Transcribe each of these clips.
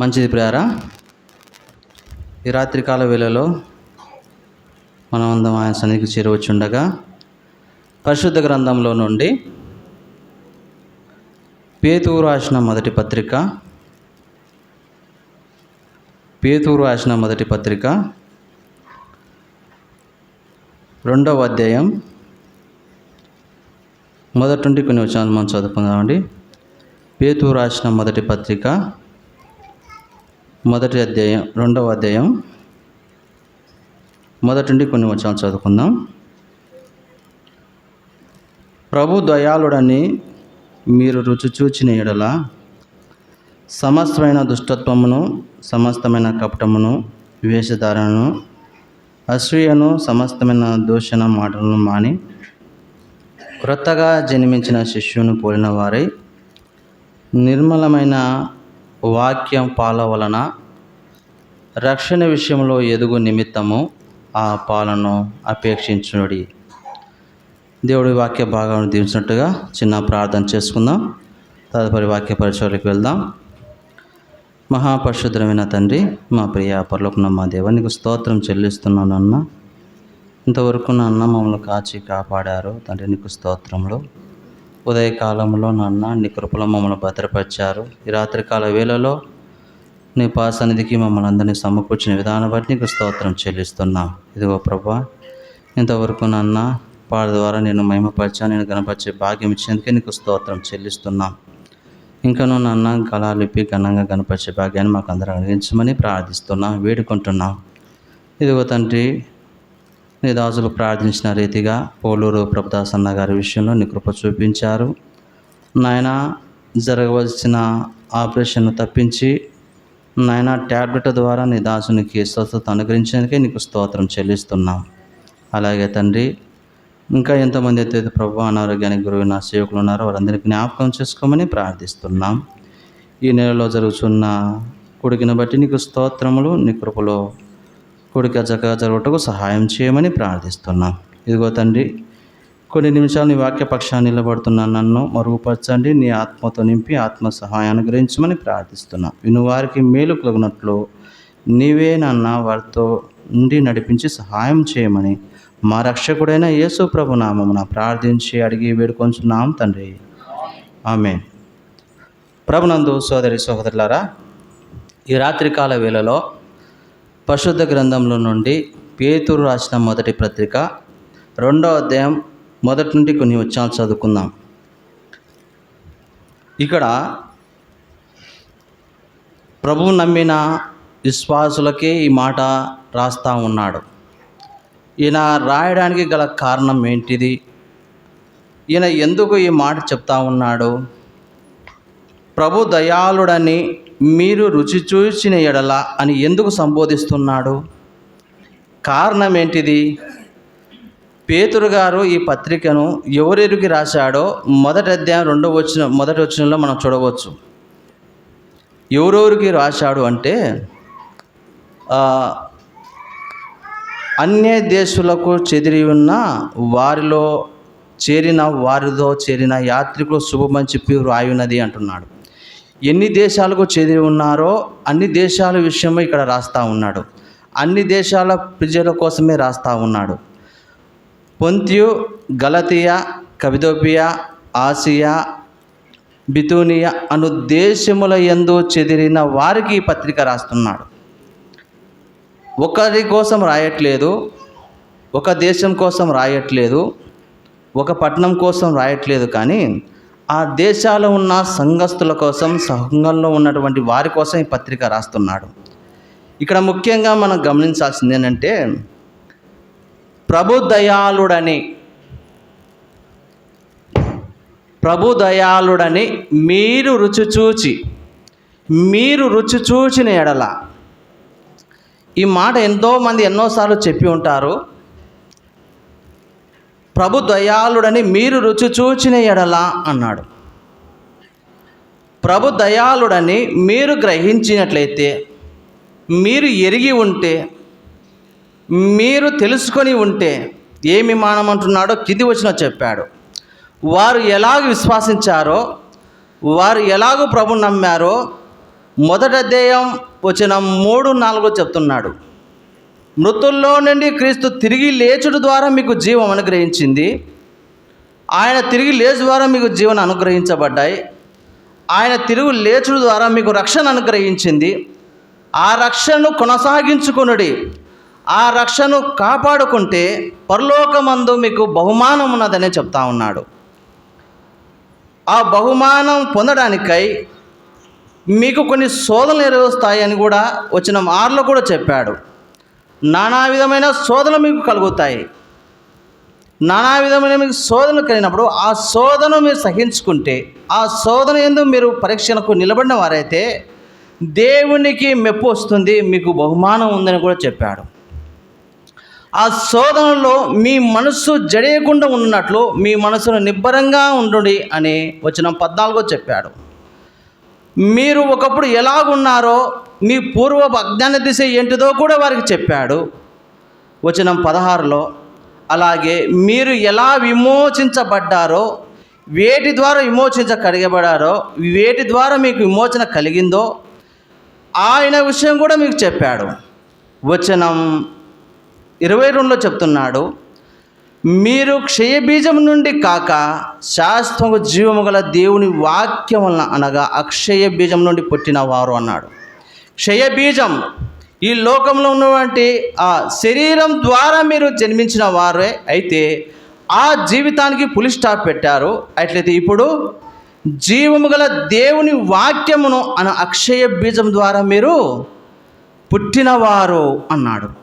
మంచిది ప్రియారా? ఈ రాత్రికాల వేళలో మనం ఆయన సన్నిధికి చేరవచ్చుండగా పరిశుద్ధ గ్రంథంలో నుండి పేతూరు రాసిన మొదటి పత్రిక పేతూరు రాసిన మొదటి పత్రిక రెండవ అధ్యాయం మొదటి నుండి కొన్ని వచనాలు మనం చదువుకుందామండి. పేతూరు రాసిన మొదటి పత్రిక మొదటి అధ్యాయం రెండవ అధ్యాయం. మొదటి నుండి కొన్ని వచనాలు చదువుకుందాం. ప్రభు దయాళుడని మీరు రుచి చూచిన ఎడల సమస్తమైన దుష్టత్వమును సమస్తమైన కపటమును వేషధారణను అసూయను సమస్తమైన దూషణ మాటలను మాని క్రొత్తగా జన్మించిన శిష్యును పోలిన వారై నిర్మలమైన వాక్యం పాల వలన రక్షణ విషయంలో ఎదుగు నిమిత్తము ఆ పాలను అపేక్షించుడి దేవుడి వాక్య భాగాన్ని దీవించినట్టుగా చిన్న ప్రార్థన చేసుకుందాం. తదుపరి వాక్య పరిచయలకు వెళ్దాం. మహాపరిశుద్ధమైన తండ్రి మా ప్రియ పరలోకున్న మా స్తోత్రం చెల్లిస్తున్నాను అన్న. ఇంతవరకు నాన్న మమ్మల్ని కాచి కాపాడారు. తండ్రి నీకు స్తోత్రంలో ఉదయకాలంలో నాన్న నీ కృపలో మమ్మల్ని భద్రపరిచారు. ఈ రాత్రికాల వేళలో నీ పాసన్నిధికి మమ్మల్ని అందరినీ సమకూర్చిన విధానం బట్టి నీకు స్తోత్రం చెల్లిస్తున్నాం. ఇదిగో ప్రభా ఇంతవరకు నాన్న పాట ద్వారా నేను మహిమపరిచా నేను గణపరిచే భాగ్యం ఇచ్చేందుకే నీకు స్తోత్రం చెల్లిస్తున్నాం. ఇంకనూ నాన్న కళాలిపి ఘనంగా గణపరిచే భాగ్యాన్ని మాకు అందరూ అనుగించమని ప్రార్థిస్తున్నాం వేడుకుంటున్నాం. ఇదిగో తండ్రి నీ దాసులు ప్రార్థించిన రీతిగా పోలూరు ప్రభుదాస్ అన్న గారి విషయంలో నీ కృప చూపించారు. నాయన జరగవలసిన ఆపరేషన్ను తప్పించి నాయన ట్యాబ్లెట్ ద్వారా నీ దాసునికి స్వస్థత అనుగ్రహించడానికే నీకు స్తోత్రం చెల్లిస్తున్నాం. అలాగే తండ్రి ఇంకా ఎంతమంది అయితే ప్రభు అనారోగ్యానికి గురైన సేవకులు ఉన్నారో వారందరికీ జ్ఞాపకం చేసుకోమని ప్రార్థిస్తున్నాం. ఈ నెలలో జరుగుతున్న కొడుకుని బట్టి నీకు స్తోత్రములు నీ కృపలో కొడుక చక్కగా జరగటకు సహాయం చేయమని ప్రార్థిస్తున్నాం. ఇదిగో తండ్రి కొన్ని నిమిషాలు నీ వాక్య పక్షాన్ని నిలబడుతున్న నన్ను మరుగుపరచండి నీ ఆత్మతో నింపి ఆత్మ సహాయాన్ని గ్రహించమని ప్రార్థిస్తున్నాం. వినువారికి మేలు కలుగునట్లు నీవే నన్న వారితో నుండి నడిపించి సహాయం చేయమని మా రక్షకుడైన యేసు ప్రభు నామమున ప్రార్థించి అడిగి వేడుకొంచున్నాం తండ్రి. ఆమె ప్రభునందు సోదరి సోదరులారా ఈ రాత్రికాల వేళలో పరిశుద్ధ గ్రంథంలో నుండి పేతురు రాసిన మొదటి పత్రిక రెండో అధ్యాయం మొదటి నుండి కొన్ని వచ్చాలు చదువుకుందాం. ఇక్కడ ప్రభువు నమ్మిన విశ్వాసులకే ఈ మాట రాస్తా ఉన్నాడు. ఈయన రాయడానికి గల కారణం ఏంటిది? ఈయన ఎందుకు ఈ మాట చెప్తా ఉన్నాడు? ప్రభు దయాళుడని మీరు రుచి చూచిన ఎడల అని ఎందుకు సంబోధిస్తున్నాడు? కారణం ఏంటిది? పేతురు గారు ఈ పత్రికను ఎవరెరికి రాశాడో మొదటి అధ్యాయం రెండో వచ్చిన మొదటి వచ్చినలో మనం చూడవచ్చు. ఎవరెవరికి రాశాడు అంటే అన్య దేశులకు చెదిరి ఉన్న వారిలో చేరిన వారితో చేరిన యాత్రికులు శుభమని చెప్పి రాయున్నది అంటున్నాడు. ఎన్ని దేశాలకు చెదిరి ఉన్నారో అన్ని దేశాల విషయమై ఇక్కడ రాస్తా ఉన్నాడు. అన్ని దేశాల ప్రజల కోసమే రాస్తా ఉన్నాడు. పొంతియు గలతియా కవిదోపియా ఆసియా బితూనియా అను దేశముల ఎందు చెదిరిన వారికి ఈ పత్రిక రాస్తున్నాడు. ఒకరి కోసం రాయట్లేదు ఒక దేశం కోసం రాయట్లేదు ఒక పట్టణం కోసం రాయట్లేదు కానీ ఆ దేశాల్లో ఉన్న సంఘస్థుల కోసం సంఘంలో ఉన్నటువంటి వారి కోసం ఈ పత్రిక రాస్తున్నాడు. ఇక్కడ ముఖ్యంగా మనం గమనించాల్సింది ఏంటంటే ప్రభుదయాళుడని ప్రభుదయాళుడని మీరు రుచి చూచి మీరు రుచి చూచిన ఎడల ఈ మాట ఎంతోమంది ఎన్నోసార్లు చెప్పి ఉంటారు. ప్రభు దయాళుడని మీరు రుచి చూచిన ఎడలా అన్నాడు. ప్రభు దయాళుడని మీరు గ్రహించినట్లయితే మీరు ఎరిగి ఉంటే మీరు తెలుసుకొని ఉంటే ఏమి మానమంటున్నాడో కింది వచ్చిన చెప్పాడు. వారు ఎలాగ విశ్వాసించారో వారు ఎలాగో ప్రభు నమ్మారో మొదట అధ్యాయం వచ్చిన మూడు నాలుగు చెప్తున్నాడు. మృతుల్లో నుండి క్రీస్తు తిరిగి లేచుడు ద్వారా మీకు జీవం అనుగ్రహించింది. ఆయన తిరిగి లేచు ద్వారా మీకు జీవన అనుగ్రహించబడ్డాయి. ఆయన తిరుగు లేచుడు ద్వారా మీకు రక్షణ అనుగ్రహించింది. ఆ రక్షణను కొనసాగించుకునుడి. ఆ రక్షణను కాపాడుకుంటే పరలోకమందు మీకు బహుమానం ఉన్నదని చెప్తా ఉన్నాడు. ఆ బహుమానం పొందడానికై మీకు కొన్ని శోధనలు ఎదురొస్తాయని కూడా వచ్చిన మార్లో కూడా చెప్పాడు. నానా విధమైన శోధనలు మీకు కలుగుతాయి. నానా విధమైన మీకు శోధనలు కలిగినప్పుడు ఆ శోధన మీరు సహించుకుంటే ఆ శోధన ఎందు మీరు పరీక్షలకు నిలబడిన వారైతే దేవునికి మెప్పు వస్తుంది మీకు బహుమానం ఉందని కూడా చెప్పాడు. ఆ శోధనలో మీ మనస్సు జడేయకుండా ఉన్నట్లు మీ మనసును నిబ్బరంగా ఉండుడి అని వచ్చిన పద్నాలుగో చెప్పాడు. మీరు ఒకప్పుడు ఎలాగున్నారో మీ పూర్వ అజ్ఞాన దిశ ఏంటిదో కూడా వారికి చెప్పాడు. వచనం పదహారులో అలాగే మీరు ఎలా విమోచించబడ్డారో వేటి ద్వారా విమోచించ కడిగబడారో వేటి ద్వారా మీకు విమోచన కలిగిందో ఆయన విషయం కూడా మీకు చెప్పాడు. వచనం ఇరవై రెండులో చెప్తున్నాడు మీరు క్షయబీజం నుండి కాక శాశ్వత జీవము గల దేవుని వాక్యం వలన అనగా అక్షయ బీజం నుండి పుట్టిన వారు అన్నాడు. క్షయబీజం ఈ లోకంలో ఉన్నటువంటి ఆ శరీరం ద్వారా మీరు జన్మించిన వారే అయితే ఆ జీవితానికి పులి స్టాప్ పెట్టారు. అట్లయితే ఇప్పుడు జీవము గల దేవుని వాక్యమును అన అక్షయ బీజం ద్వారా మీరు పుట్టినవారు అన్నాడు.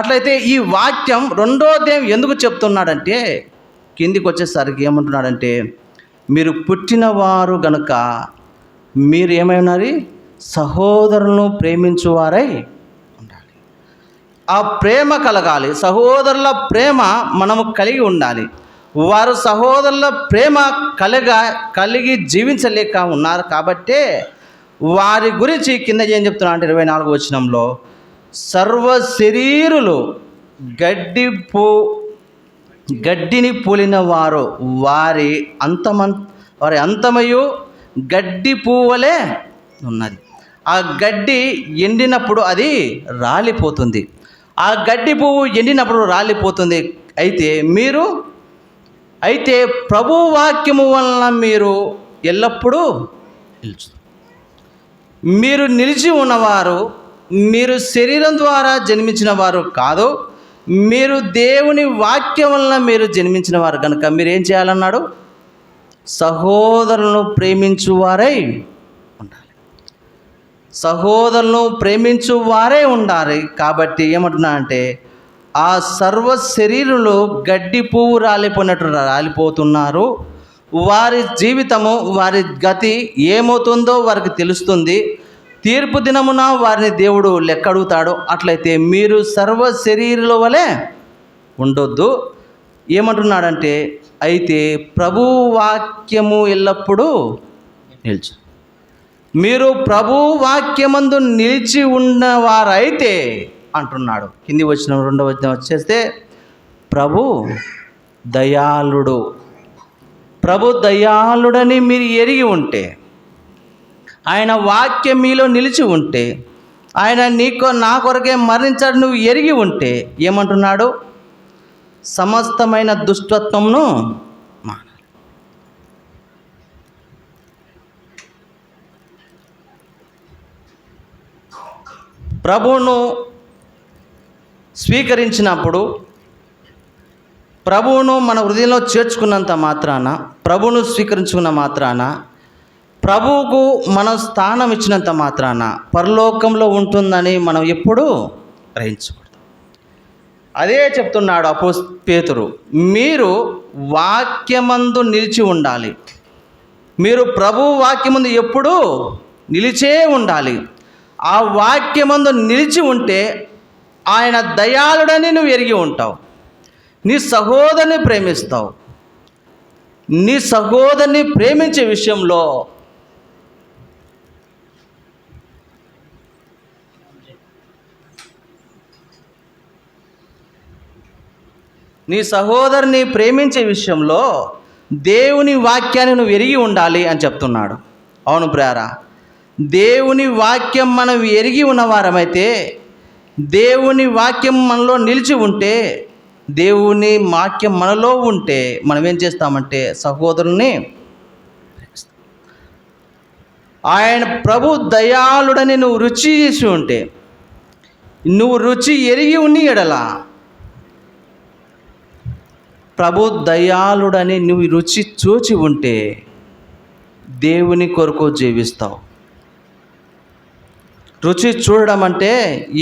అట్లయితే ఈ వాక్యం రెండో ఎందుకు చెప్తున్నాడంటే కిందికి వచ్చేసరికి ఏమంటున్నాడంటే మీరు పుట్టినవారు గనుక మీరు ఏమైనారు? సహోదరులను ప్రేమించువారై ఉండాలి. ఆ ప్రేమ కలగాలి. సహోదరుల ప్రేమ మనము కలిగి ఉండాలి. వారు సహోదరుల ప్రేమ కలగ కలిగి జీవించలేక ఉన్నారు కాబట్టే వారి గురించి కింద ఏం చెప్తున్నా అంటే ఇరవై నాలుగు వచనంలో సర్వ శరీరులు గడ్డి పో గడ్డిని పోలిన వారు వారి అంతమం వారి అంతమయు గడ్డి పువ్వలే ఉన్నది. ఆ గడ్డి ఎండినప్పుడు అది రాలిపోతుంది. ఆ గడ్డి పువ్వు ఎండినప్పుడు రాలిపోతుంది. అయితే మీరు అయితే ప్రభు వాక్యము వలన మీరు ఎల్లప్పుడూ నిలుచు మీరు నిలిచి ఉన్నవారు మీరు శరీరం ద్వారా జన్మించిన వారు కాదు మీరు దేవుని వాక్యం వలన మీరు జన్మించిన వారు కనుక మీరు ఏం చేయాలన్నాడు? సహోదరులను ప్రేమించువారై ఉండాలి. సహోదరులను ప్రేమించు వారే ఉండాలి. కాబట్టి ఏమంటున్నా అంటే ఆ సర్వ శరీరులు గడ్డి పువ్వు రాలిపోయినట్టు రాలిపోతున్నారు. వారి జీవితము వారి గతి ఏమవుతుందో వారికి తెలుస్తుంది. తీర్పు దినమున వారిని దేవుడు లెక్కడుగుతాడు అట్లయితే మీరు సర్వ శరీరుల వలె ఉండొద్దు. ఏమంటున్నాడంటే అయితే ప్రభు వాక్యము ఎల్లప్పుడూ నిల్చు. మీరు ప్రభు వాక్యమందు నిలిచి ఉన్నవారైతే అంటున్నాడు. కింది వచ్చిన రెండవ వచ్చిన వచ్చేస్తే ప్రభు దయాళుడు. ప్రభు దయాళుడని మీరు ఎరిగి ఉంటే ఆయన వాక్యం మీలో నిలిచి ఉంటే ఆయన నీకు నా కొరకే మరణించాడు నువ్వు ఎరిగి ఉంటే ఏమంటున్నాడు? సమస్తమైన దుష్టత్వంను మానాలి ప్రభువును స్వీకరించినప్పుడు ప్రభువును మన హృదయంలో చేర్చుకున్నంత మాత్రాన ప్రభువును స్వీకరించుకున్న మాత్రాన ప్రభువుకు మనం స్థానం ఇచ్చినంత మాత్రాన పరలోకంలో ఉంటుందని మనం ఎప్పుడూ గ్రహించకూడదు. అదే చెప్తున్నాడు అపో పేతురు మీరు వాక్యమందు నిలిచి ఉండాలి. మీరు ప్రభు వాక్యమందు ఎప్పుడూ నిలిచే ఉండాలి. ఆ వాక్యమందు నిలిచి ఉంటే ఆయన దయాళుడని నువ్వు ఎరిగి ఉంటావు. నీ సహోదరుని ప్రేమిస్తావు. నీ సహోదరుని ప్రేమించే విషయంలో నీ సహోదరుని ప్రేమించే విషయంలో దేవుని వాక్యాన్ని నువ్వు ఎరిగి ఉండాలి అని చెప్తున్నాడు. అవును ప్రేరా దేవుని వాక్యం మనం ఎరిగి ఉన్నవారమైతే దేవుని వాక్యం మనలో నిలిచి ఉంటే దేవుని వాక్యం మనలో ఉంటే మనం ఏం చేస్తామంటే సహోదరుని ఆయన ప్రభు దయాళుడని నువ్వు రుచి చేసి ఉంటే నువ్వు రుచి ఎరిగి ఉన్ని ఎడల. ప్రభు దయాళుడని నువ్వు రుచి చూచి ఉంటే దేవుని కొరకు జీవిస్తావు. రుచి చూడడం అంటే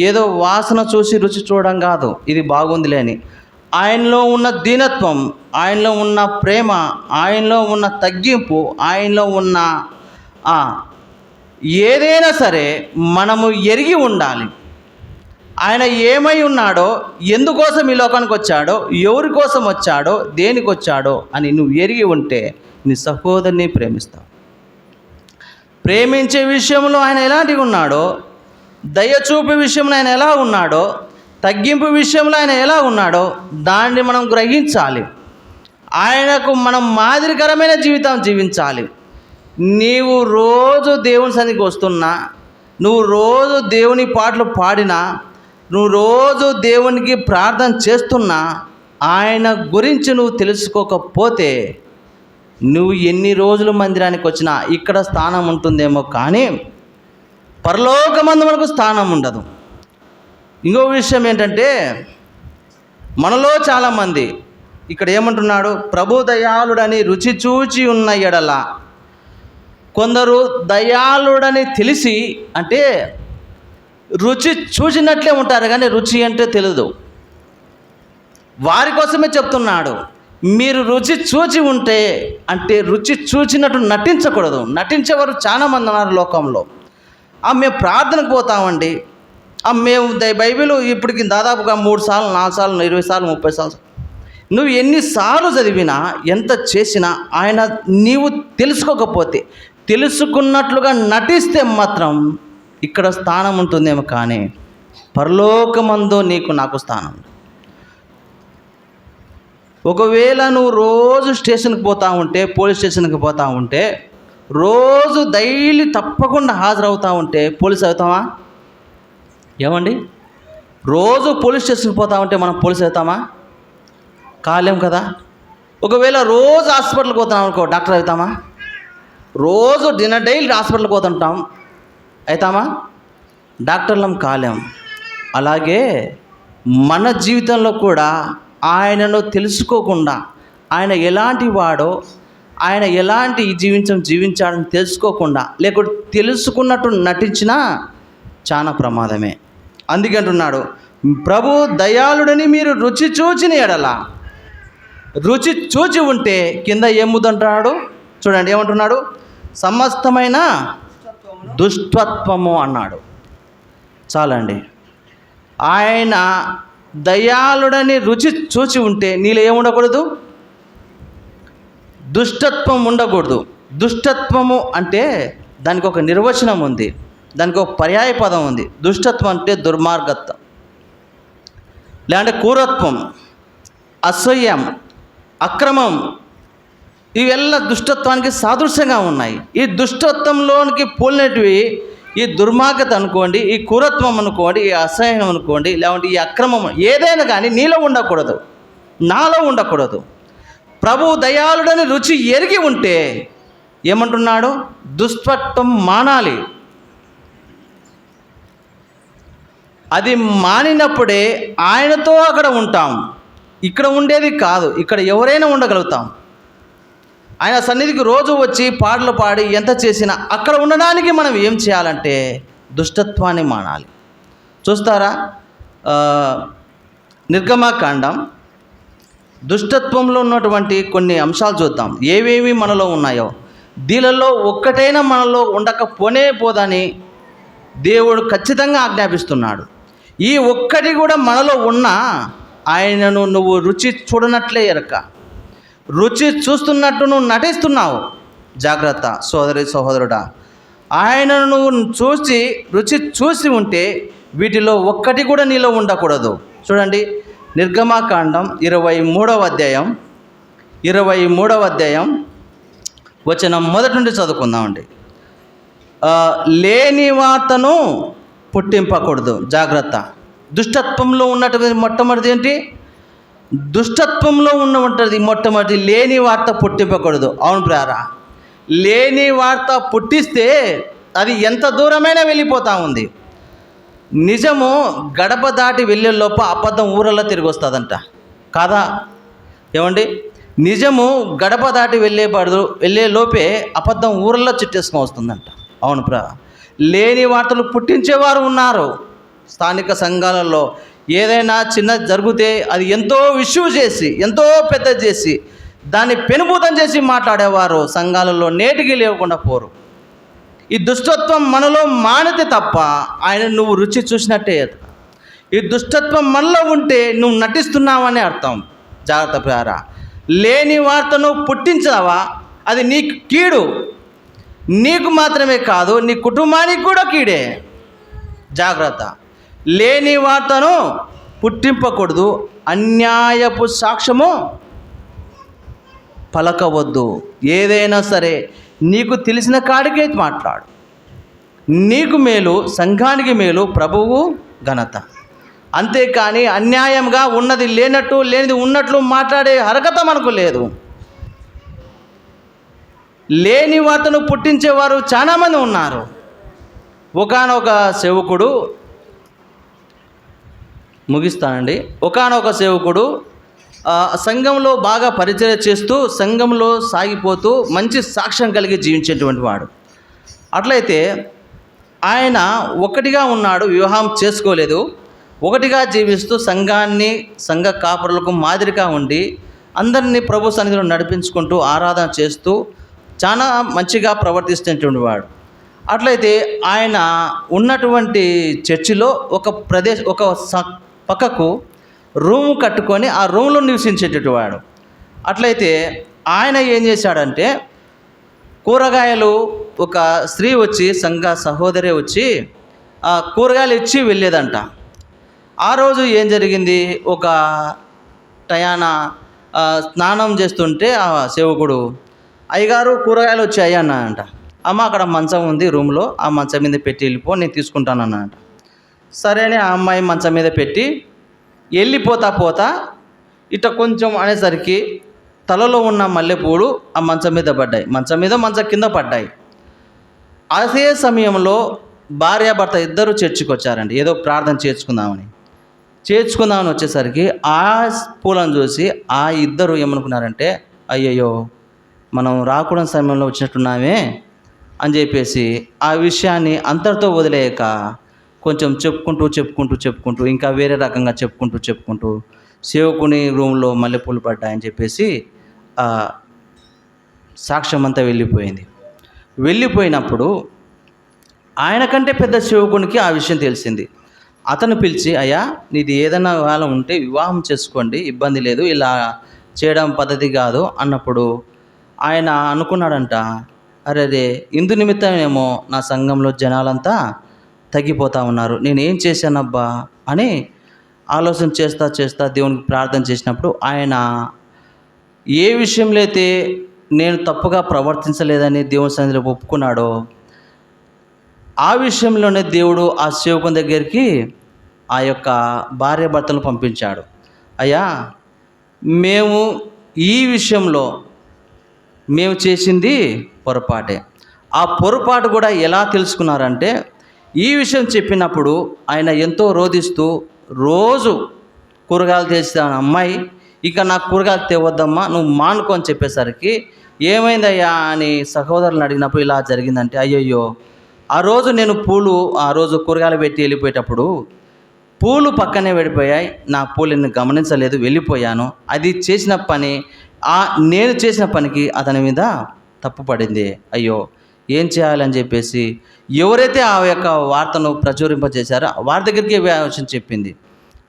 ఏదో వాసన చూసి రుచి చూడడం కాదు. ఇది బాగుందిలే అని ఆయనలో ఉన్న దీనత్వం ఆయనలో ఉన్న ప్రేమ ఆయనలో ఉన్న తగ్గింపు ఆయనలో ఉన్న ఏదైనా సరే మనము ఎరిగి ఉండాలి. ఆయన ఏమై ఉన్నాడో ఎందుకోసం ఈ లోకానికి వచ్చాడో ఎవరి కోసం వచ్చాడో దేనికి వచ్చాడో అని నువ్వు ఎరిగి ఉంటే నీ సహోదరుని ప్రేమిస్తావు. ప్రేమించే విషయంలో ఆయన ఎలాంటివి ఉన్నాడో దయ చూపే విషయంలో ఆయన ఎలా ఉన్నాడో తగ్గింపు విషయంలో ఆయన ఎలా ఉన్నాడో దాన్ని మనం గ్రహించాలి. ఆయనకు మనం మాదిరికరమైన జీవితం జీవించాలి. నీవు రోజు దేవుని సన్నిధికి వస్తున్నా నువ్వు రోజు దేవుని పాటలు పాడినా నువ్వు రోజు దేవునికి ప్రార్థన చేస్తున్నా ఆయన గురించి నువ్వు తెలుసుకోకపోతే నువ్వు ఎన్ని రోజులు మందిరానికి వచ్చినా ఇక్కడ స్థానం ఉంటుందేమో కానీ పరలోకమందు మనకు స్థానం ఉండదు. ఇంకో విషయం ఏంటంటే మనలో చాలామంది ఇక్కడ ఏమంటున్నాడు ప్రభు దయాళుడని రుచి చూచి ఉన్న ఎడల కొందరు దయాళుడని తెలిసి అంటే రుచి చూసినట్లే ఉంటారు కానీ రుచి అంటే తెలియదు వారి కోసమే చెప్తున్నాడు. మీరు రుచి చూచి ఉంటే అంటే రుచి చూచినట్టు నటించకూడదు. నటించేవారు చాలామంది ఉన్నారు లోకంలో. ఆ మేము ప్రార్థనకు పోతామండి. మేము బైబిల్ ఇప్పటికి దాదాపుగా మూడు సార్లు నాలుగు సార్లు ఇరవై సార్లు ముప్పై సార్లు నువ్వు ఎన్నిసార్లు చదివినా ఎంత చేసినా ఆయన నీవు తెలుసుకోకపోతే తెలుసుకున్నట్లుగా నటిస్తే మాత్రం ఇక్కడ స్థానం ఉంటుందేమో కానీ పరలోకమందు నీకు నాకు స్థానం. ఒకవేళ నువ్వు రోజు స్టేషన్కి పోతా ఉంటే పోలీస్ స్టేషన్కి పోతా ఉంటే రోజు డైలీ తప్పకుండా హాజరవుతా ఉంటే పోలీస్ అవుతామా? ఏమండి? రోజు పోలీస్ స్టేషన్కి పోతా ఉంటే మనం పోలీస్ అవుతామా? కాలేం కదా? ఒకవేళ రోజు హాస్పిటల్కి పోతాం అనుకో డాక్టర్ అవుతామా? రోజు డిన్నర్ డైలీ హాస్పిటల్కి పోతుంటాం. అవుతామా డాక్టర్లం కాలేం. అలాగే మన జీవితంలో కూడా ఆయనను తెలుసుకోకుండా ఆయన ఎలాంటి వాడో ఆయన ఎలాంటి జీవించం జీవించాడని తెలుసుకోకుండా లేకుంటే తెలుసుకున్నట్టు నటించినా చాలా ప్రమాదమే. అందుకంటున్నాడు ప్రభు దయాళుడని మీరు రుచి చూచిన ఎడల. రుచి చూచి ఉంటే కింద ఏముదంటున్నాడు చూడండి ఏమంటున్నాడు? సమస్తమైన దుష్టత్వము అన్నాడు. చాలండి. ఆయన దయాళుడని రుచి చూచి ఉంటే నీళ్ళు ఏముండకూడదు దుష్టత్వం ఉండకూడదు. దుష్టత్వము అంటే దానికి ఒక నిర్వచనం ఉంది. దానికి ఒక పర్యాయ పదం ఉంది. దుష్టత్వం అంటే దుర్మార్గత్వం. లేదంటే క్రూరత్వం అసహ్యం అక్రమం ఇవెల్ల దుష్టత్వానికి సాదృశ్యంగా ఉన్నాయి. ఈ దుష్టత్వంలోనికి పోలినటివి ఈ దుర్మార్గత అనుకోండి ఈ కురత్వం అనుకోండి ఈ అసహ్యం అనుకోండి లేదంటే ఈ అక్రమం ఏదైనా కానీ నీలో ఉండకూడదు. నాలో ఉండకూడదు. ప్రభు దయాళుడని రుచి ఎరిగి ఉంటే ఏమంటున్నాడు? దుష్టత్వం మానాలి. అది మానినప్పుడే ఆయనతో అక్కడ ఉంటాం. ఇక్కడ ఉండేది కాదు. ఇక్కడ ఎవరైనా ఉండగలుగుతాం. ఆయన సన్నిధికి రోజు వచ్చి పాటలు పాడి ఎంత చేసినా అక్కడ ఉండడానికి మనం ఏం చేయాలంటే దుష్టత్వాన్ని మానాలి. చూస్తారా? నిర్గమకాండం నిర్గమాకాండం. దుష్టత్వంలో ఉన్నటువంటి కొన్ని అంశాలు చూద్దాం. ఏవేవి మనలో ఉన్నాయో. దీనిలో ఒక్కటైనా మనలో ఉండకపోనే పోదని దేవుడు ఖచ్చితంగా ఆజ్ఞాపిస్తున్నాడు. ఈ ఒక్కటి కూడా మనలో ఉన్నా ఆయనను నువ్వు రుచి చూడనట్లే ఎరక. రుచి చూస్తున్నట్టు నువ్వు నటిస్తున్నావు. జాగ్రత్త సోదరి సహోదరుడా. ఆయనను నువ్వు చూసి రుచి చూసి ఉంటే వీటిలో ఒక్కటి కూడా నీలో ఉండకూడదు. చూడండి నిర్గమాకాండం ఇరవై మూడవ అధ్యాయం. ఇరవై మూడవ అధ్యాయం. వచ్చిన మొదటి నుండి చదువుకుందామండి. లేని వార్తను పుట్టింపకూడదు. జాగ్రత్త. దుష్టత్వంలో ఉన్నటువంటి మొట్టమొదటి ఏంటి? దుష్టత్వంలో ఉన్న ఉంటుంది మొట్టమొదటి లేని వార్త పుట్టింపకూడదు. అవును ప్రారా లేని వార్త పుట్టిస్తే అది ఎంత దూరమైనా వెళ్ళిపోతూ ఉంది. నిజము గడప దాటి వెళ్ళే లోప అబద్ధం ఊరల్లో తిరిగి వస్తుందంట కాదా? ఏమండి? నిజము గడప దాటి వెళ్ళేపడదు వెళ్ళే లోపే అబద్ధం ఊరల్లో చుట్టేసుకొని వస్తుందంట. అవును ప్రా లేని వార్తలు పుట్టించేవారు ఉన్నారు. స్థానిక సంఘాలలో ఏదైనా చిన్న జరిగితే అది ఎంతో ఇష్యూ చేసి ఎంతో పెద్ద చేసి దాన్ని పెనుభూతం చేసి మాట్లాడేవారు. సంఘాలలో నేటికి లేకుండా పోరు. ఈ దుష్టత్వం మనలో మానితే తప్ప ఆయన నువ్వు రుచి చూసినట్టే ఈ దుష్టత్వం మనలో ఉంటే నువ్వు నటిస్తున్నావని అర్థం. జాగ్రత్త ప్రియారా. లేని వార్తను పుట్టించావా అది నీకు కీడు. నీకు మాత్రమే కాదు నీ కుటుంబానికి కూడా కీడే. జాగ్రత్త. లేని వార్తను పుట్టింపకూడదు. అన్యాయపు సాక్ష్యము పలకవద్దు. ఏదైనా సరే నీకు తెలిసిన కాడికే మాట్లాడు. నీకు మేలు సంఘానికి మేలు ప్రభువు ఘనత. అంతేకాని అన్యాయంగా ఉన్నది లేనట్టు లేనిది ఉన్నట్లు మాట్లాడే అర్హత మనకు లేదు. లేని వార్తను పుట్టించేవారు చాలామంది ఉన్నారు. ఒకానొక సేవకుడు ముగిస్తానండి. ఒకానొక సేవకుడు సంఘంలో బాగా పరిచయం చేస్తూ సంఘంలో సాగిపోతూ మంచి సాక్ష్యం కలిగి జీవించేటువంటి వాడు. అట్లయితే ఆయన ఒకటిగా ఉన్నాడు వివాహం చేసుకోలేదు. ఒకటిగా జీవిస్తూ సంఘాన్ని సంఘ కాపురులకు మాదిరిగా ఉండి అందరినీ ప్రభు సన్నిధిలో నడిపించుకుంటూ ఆరాధన చేస్తూ చాలా మంచిగా ప్రవర్తిస్తున్నటువంటి వాడు. అట్లయితే ఆయన ఉన్నటువంటి చర్చిలో ఒక ప్రదేశ్ ఒక స- పక్కకు రూమ్ కట్టుకొని ఆ రూమ్లో నివసించేటటువంటి వాడు. అట్లయితే ఆయన ఏం చేశాడంటే కూరగాయలు ఒక స్త్రీ వచ్చి సంఘ సహోదరి వచ్చి ఆ కూరగాయలు ఇచ్చి వెళ్ళేదంట. ఆ రోజు ఏం జరిగింది? ఒక టయాన స్నానం చేస్తుంటే ఆ సేవకుడు అయ్యగారు కూరగాయలు వచ్చాయి అన్నాడంట. అమ్మ అక్కడ మంచం ఉంది రూమ్లో ఆ మంచం మీద పెట్టి వెళ్ళిపో నేను తీసుకుంటాను అన్నాడంట సరే అని ఆ అమ్మాయి మంచం మీద పెట్టి వెళ్ళిపోతా పోతా ఇట కొంచెం అనేసరికి తలలో ఉన్న మల్లెపూలు ఆ మంచం మీద పడ్డాయి. మంచం మీద మంచం కింద పడ్డాయి. అదే సమయంలో భార్యాభర్త ఇద్దరు చర్చికి వచ్చారండి ఏదో ప్రార్థన చేర్చుకుందామని. చేర్చుకుందామని వచ్చేసరికి ఆ పూలను చూసి ఆ ఇద్దరు ఏమనుకున్నారంటే అయ్యయ్యో మనం రాకూడని సమయంలో వచ్చినట్టున్నామే అని చెప్పేసి ఆ విషయాన్ని అంతటితో వదిలేయక కొంచెం చెప్పుకుంటూ చెప్పుకుంటూ చెప్పుకుంటూ ఇంకా వేరే రకంగా చెప్పుకుంటూ చెప్పుకుంటూ సేవకుని రూమ్లో మల్లెపూలు పడ్డాయని చెప్పేసి సాక్ష్యం అంతా వెళ్ళిపోయింది. వెళ్ళిపోయినప్పుడు ఆయన కంటే పెద్ద సేవకునికి ఆ విషయం తెలిసింది. అతను పిలిచి అయ్యా నీది ఏదైనా వేళ ఉంటే వివాహం చేసుకోండి ఇబ్బంది లేదు ఇలా చేయడం పద్ధతి కాదు అన్నప్పుడు ఆయన అనుకున్నాడంట అరే రే ఇందు నిమిత్తమేమో నా సంఘంలో జనాలంతా తగ్గిపోతూ ఉన్నారు. నేను ఏం చేశానబ్బా అని ఆలోచన చేస్తా చేస్తా దేవునికి ప్రార్థన చేసినప్పుడు ఆయన ఏ విషయంలో అయితే నేను తప్పుగా ప్రవర్తించలేదని దేవుని సన్నిధిలో ఒప్పుకున్నాడో ఆ విషయంలోనే దేవుడు ఆ సేవకుని దగ్గరికి ఆ యొక్క భార్య భర్తలు పంపించాడు. అయ్యా మేము ఈ విషయంలో మేము చేసింది పొరపాటే. ఆ పొరపాటు కూడా ఎలా తెలుసుకున్నారంటే ఈ విషయం చెప్పినప్పుడు ఆయన ఎంతో రోధిస్తూ రోజు కూరగాయలు తెచ్చిన అమ్మాయి ఇక నాకు కూరగాయలు తేవద్దమ్మా నువ్వు మానుకో అని చెప్పేసరికి ఏమైందయ్యా అని సహోదరులను అడిగినప్పుడు ఇలా జరిగిందంటే అయ్యయ్యో ఆ రోజు నేను పూలు ఆ రోజు కూరగాయలు పెట్టి వెళ్ళిపోయేటప్పుడు పూలు పక్కనే వెళ్ళిపోయాయి నా పూలు నేను గమనించలేదు వెళ్ళిపోయాను. అది చేసిన పని ఆ నేను చేసిన పనికి అతని మీద తప్పు పడింది. అయ్యో ఏం చేయాలని చెప్పేసి ఎవరైతే ఆ యొక్క వార్తను ప్రచురింపజేశారో వారి దగ్గరికి ఈ చెప్పింది.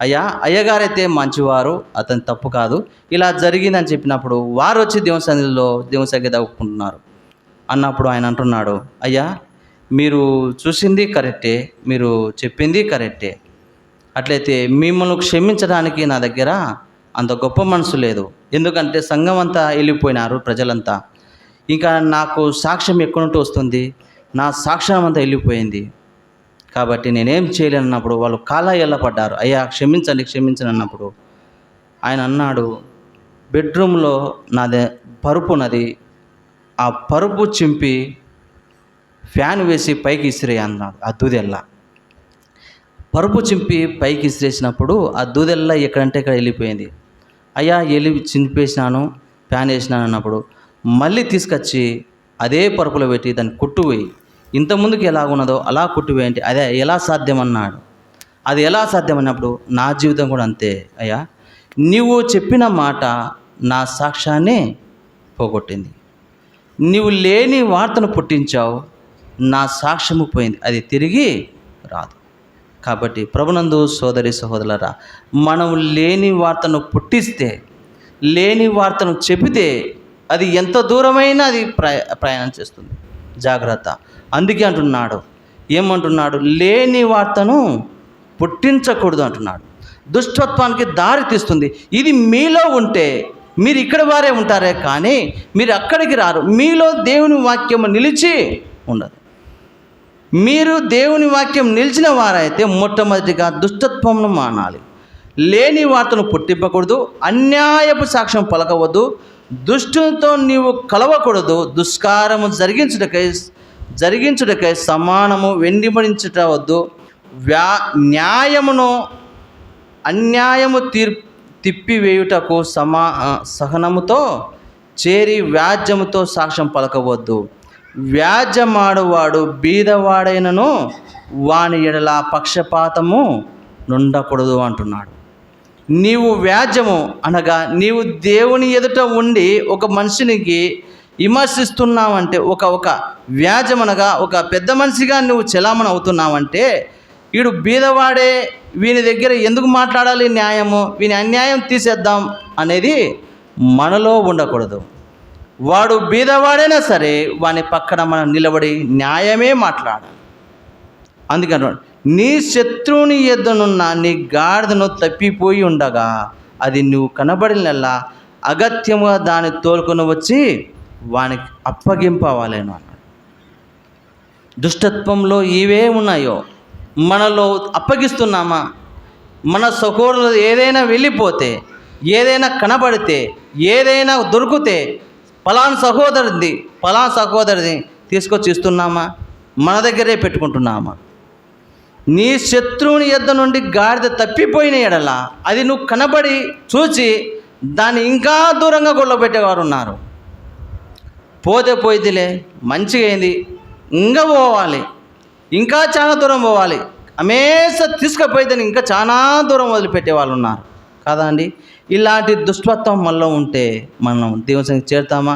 అయ్యా అయ్యగారైతే మంచివారు అతని తప్పు కాదు. ఇలా జరిగిందని చెప్పినప్పుడు వారు వచ్చి దేవుని సన్నిధిలో దేవుని సన్నిధి అన్నప్పుడు ఆయన అంటున్నాడు అయ్యా మీరు చూసింది కరెక్టే మీరు చెప్పింది కరెక్టే. అట్లయితే మిమ్మల్ని క్షమించడానికి నా దగ్గర అంత గొప్ప మనసు లేదు. ఎందుకంటే సంఘం అంతా వెళ్ళిపోయినారు ప్రజలంతా. ఇంకా నాకు సాక్ష్యం ఎక్కడి నుండి వస్తుంది? నా సాక్ష్యం అంతా వెళ్ళిపోయింది. కాబట్టి నేనేం చేయలేనన్నప్పుడు వాళ్ళు కాలా ఎల్లపడ్డారు అయ్యా క్షమించండి క్షమించండి అన్నప్పుడు ఆయన అన్నాడు బెడ్రూమ్లో నాదే పరుపు ఉన్నది. ఆ పరుపు చింపి ఫ్యాన్ వేసి పైకి ఇసిరే అన్నాడు ఆ దూదెల్లా. పరుపు చింపి పైకి ఇసిరేసినప్పుడు ఆ దూదెల్లా ఎక్కడంటే ఇక్కడ వెళ్ళిపోయింది. అయ్యా వెళ్ళి చింపేసినాను ఫ్యాన్ వేసినాను అన్నప్పుడు మళ్ళీ తీసుకొచ్చి అదే పరుపులో పెట్టి దాన్ని కొట్టువేయి. ఇంత ముందుకు ఎలా ఉన్నదో అలా కొట్టువేయండి అదే ఎలా సాధ్యం అన్నాడు అది ఎలా సాధ్యమన్నప్పుడు నా జీవితం కూడా అంతే. అయ్యా నీవు చెప్పిన మాట నా సాక్ష్యాన్ని పోగొట్టింది. నీవు లేని వార్తను పుట్టించావు నా సాక్ష్యము పోయింది. అది తిరిగి రాదు. కాబట్టి ప్రభునందు సోదరి సహోదరులరా మనం లేని వార్తను పుట్టిస్తే లేని వార్తను చెబితే అది ఎంత దూరమైనా అది ప్రయా ప్రయాణం చేస్తుంది. జాగ్రత్త. అందుకే అంటున్నాడు. ఏమంటున్నాడు? లేని వార్తను పుట్టించకూడదు అంటున్నాడు. దుష్టత్వానికి దారి తీస్తుంది. ఇది మీలో ఉంటే మీరు ఇక్కడ వారే ఉంటారే కానీ మీరు అక్కడికి రారు. మీలో దేవుని వాక్యం నిలిచి ఉండదు. మీరు దేవుని వాక్యం నిలిచిన వారైతే మొట్టమొదటిగా దుష్టత్వంను మానాలి. లేని వార్తను పుట్టింపకూడదు. అన్యాయపు సాక్ష్యం పలకవద్దు. దుష్టులతో నీవు కలవకూడదు. దుష్కారము జరిగించుటకై జరిగించుటకై సమానము వెండిమడించుట వద్దు వ్యా న్యాయమును అన్యాయము తీర్ తిప్పివేయుటకు సమా సహనముతో చేరి వ్యాజ్యముతో సాక్ష్యం పలకవద్దు. వ్యాజ్యమాడువాడు బీదవాడైనను వాని ఎడల పక్షపాతము నుండకూడదు అంటున్నాడు. నీవు వ్యాజ్యము అనగా నీవు దేవుని ఎదుట ఉండి ఒక మనిషినికి విమర్శిస్తున్నావంటే ఒక ఒక వ్యాజ్యం అనగా ఒక పెద్ద మనిషిగా నువ్వు చలామణి అవుతున్నావంటే వీడు బీదవాడే వీని దగ్గర ఎందుకు మాట్లాడాలి న్యాయము వీని అన్యాయం తీసేద్దాం అనేది మనలో ఉండకూడదు. వాడు బీదవాడైనా సరే వాని పక్కన మనం నిలబడి న్యాయమే మాట్లాడాలి. అందుకని నీ శత్రువుని ఎద్దనున్న నీ గాడిదను తప్పిపోయి ఉండగా అది నువ్వు కనబడినల్లా అగత్యముగా దాన్ని తోలుకొని వచ్చి వానికి అప్పగింపవాలేను అన్నాడు. దుష్టత్వంలో ఇవే ఉన్నాయో మనలో అప్పగిస్తున్నామా? మన సహోదరులు ఏదైనా వెళ్ళిపోతే ఏదైనా కనబడితే ఏదైనా దొరికితే పలాన్ సహోదరుది పలాన్ సహోదరిది తీసుకొచ్చి ఇస్తున్నామా? మన దగ్గరే పెట్టుకుంటున్నామా? నీ శత్రువుని యొద్ద నుండి గాడిద తప్పిపోయిన ఎడల అది నువ్వు కనబడి చూచి దాన్ని ఇంకా దూరంగా గొల్లబెట్టేవారు ఉన్నారు పోతే పోయిదిలే మంచిగా అయింది ఇంకా పోవాలి ఇంకా చాలా దూరం పోవాలి. అమేస తీసుకుపోయిద్దని ఇంకా చాలా దూరం వదిలిపెట్టే వాళ్ళు ఉన్నారు కదా అండి? ఇలాంటి దుష్టత్వం మనలో ఉంటే మనం దేవుని సన్నిధికి చేరుతామా?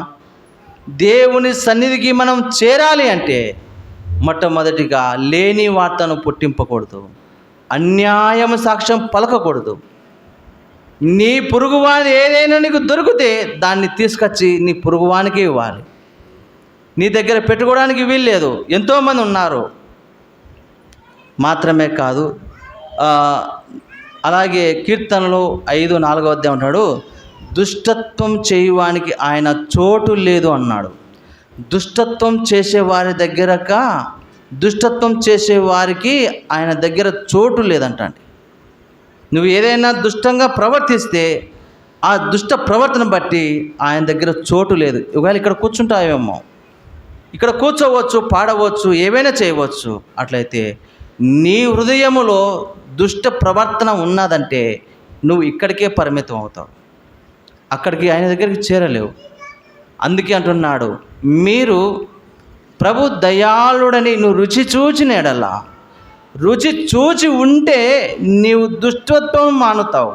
దేవుని సన్నిధికి మనం చేరాలి అంటే మొట్టమొదటిగా లేని వార్తను పుట్టింపకూడదు. అన్యాయం సాక్ష్యం పలకకూడదు. నీ పురుగువాని ఏదైనా నీకు దొరికితే దాన్ని తీసుకొచ్చి నీ పురుగువానికి ఇవ్వాలి. నీ దగ్గర పెట్టుకోవడానికి వీల్లేదు. ఎంతోమంది ఉన్నారు. మాత్రమే కాదు అలాగే కీర్తనలు ఐదు నాలుగో అధ్యాయం ఉంటాడు దుష్టత్వం చేయువానికి ఆయన చోటు లేదు అన్నాడు. దుష్టత్వం చేసే వారి దగ్గరక దుష్టత్వం చేసే వారికి ఆయన దగ్గర చోటు లేదంటండి. నువ్వు ఏదైనా దుష్టంగా ప్రవర్తిస్తే ఆ దుష్ట ప్రవర్తన బట్టి ఆయన దగ్గర చోటు లేదు. ఒకవేళ ఇక్కడ కూర్చుంటావేమో ఇక్కడ కూర్చోవచ్చు పాడవచ్చు ఏవైనా చేయవచ్చు. అట్లయితే నీ హృదయములో దుష్ట ప్రవర్తన ఉన్నదంటే నువ్వు ఇక్కడికే పరిమితం అవుతావు. అక్కడికి ఆయన దగ్గరికి చేరలేవు. అందుకే అంటున్నాడు మీరు ప్రభు దయాళుడని నువ్వు రుచి చూచి ఎడలా రుచి చూచి ఉంటే నీవు దుష్టత్వం మానుతావు.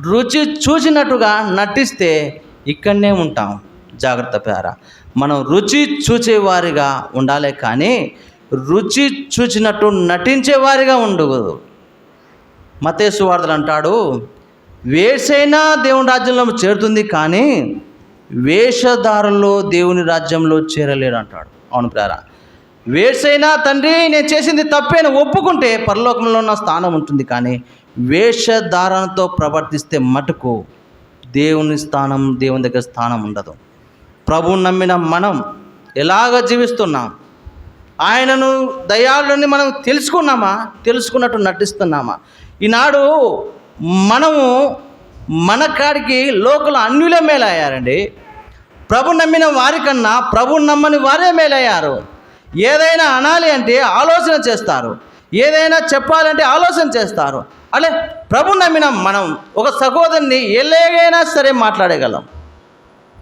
రుచి చూసినట్టుగా నటిస్తే ఇక్కడనే ఉంటాం. జాగ్రత్త పేర మనం రుచి చూచేవారిగా ఉండాలి కానీ రుచి చూచినట్టు నటించేవారిగా ఉండకూడదు. మతేసు వార్తలు అంటాడు వేసైనా దేవుని రాజ్యంలో చేరుతుంది కానీ వేషధారలో దేవుని రాజ్యంలో చేరలేడు అంటాడు అవును ప్రేరా వేసైనా తండ్రి నేను చేసింది తప్పేని ఒప్పుకుంటే పరలోకంలో ఉన్న స్థానం ఉంటుంది కానీ వేషధారణతో ప్రవర్తిస్తే మటుకు దేవుని స్థానం దేవుని దగ్గర స్థానం ఉండదు. ప్రభువు నమ్మిన మనం ఎలాగ జీవిస్తున్నాం? ఆయనను దయాళుని మనం తెలుసుకున్నామా? తెలుసుకున్నట్టు నటిస్తున్నామా? ఈనాడు మనము మన కాడికి లోకల అన్యులే మేలయ్యారండి. ప్రభు నమ్మిన వారికన్నా ప్రభు నమ్మని వారే మేలయ్యారు. ఏదైనా అనాలి అంటే ఆలోచన చేస్తారు. ఏదైనా చెప్పాలంటే ఆలోచన చేస్తారు. అలే ప్రభు నమ్మిన మనం ఒక సహోదరుని ఎలాగైనా సరే మాట్లాడగలం.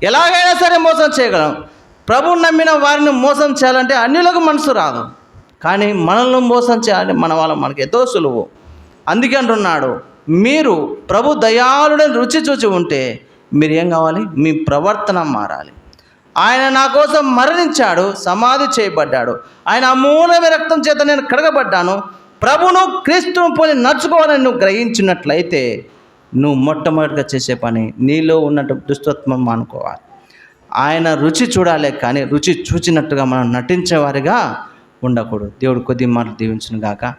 ఎలాగైనా సరే మోసం చేయగలం. ప్రభు నమ్మిన వారిని మోసం చేయాలంటే అన్యులకు మనసు రాదు. కానీ మనల్ని మోసం చేయాలంటే మన వాళ్ళ మనకి ఎంతో సులువు. అందుకే అంటున్నాడు మీరు ప్రభు దయాళుడని రుచి చూచి ఉంటే మీరు ఏం కావాలి? మీ ప్రవర్తన మారాలి. ఆయన నా కోసం మరణించాడు సమాధి చేయబడ్డాడు. ఆయన అమూలమైన రక్తం చేత నేను కడగబడ్డాను. ప్రభును క్రీస్తును పోలి నడుచుకోవాలని నువ్వు గ్రహించినట్లయితే నువ్వు మొట్టమొదటిగా చేసే పని నీలో ఉన్నట్టు దుష్టత్వం అనుకోవాలి ఆయన రుచి చూడాలి కానీ రుచి చూచినట్టుగా మనం నటించేవారిగా ఉండకూడదు. దేవుడు కొద్ది మాటలు దీవించును గాక